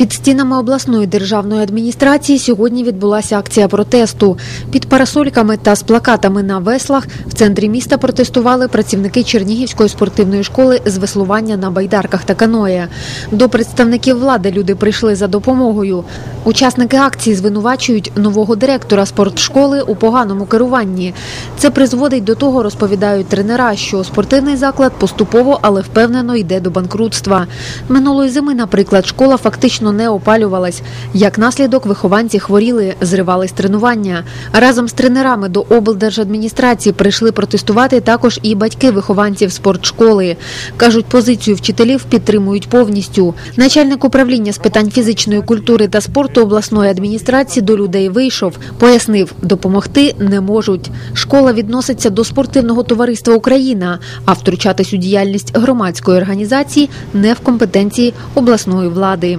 Під стінами обласної державної адміністрації сьогодні відбулася акція протесту. Під парасольками та з плакатами на веслах в центрі міста протестували працівники Чернігівської спортивної школи з веслування на байдарках та каноє. До представників влади люди прийшли за допомогою. Учасники акції звинувачують нового директора спортшколи у поганому керуванні. Це призводить до того, розповідають тренера, що спортивний заклад поступово, але впевнено йде до банкрутства. Минулої зими, наприклад, школа фактично не опалювалась. Як наслідок, вихованці хворіли, зривались тренування. Разом з тренерами до облдержадміністрації прийшли протестувати також і батьки вихованців спортшколи. Кажуть, позицію вчителів підтримують повністю. Начальник управління з питань фізичної культури та спорту обласної адміністрації до людей вийшов, пояснив, допомогти не можуть. Школа відноситься до спортивного товариства Україна, а втручатись у діяльність громадської організації не в компетенції обласної влади.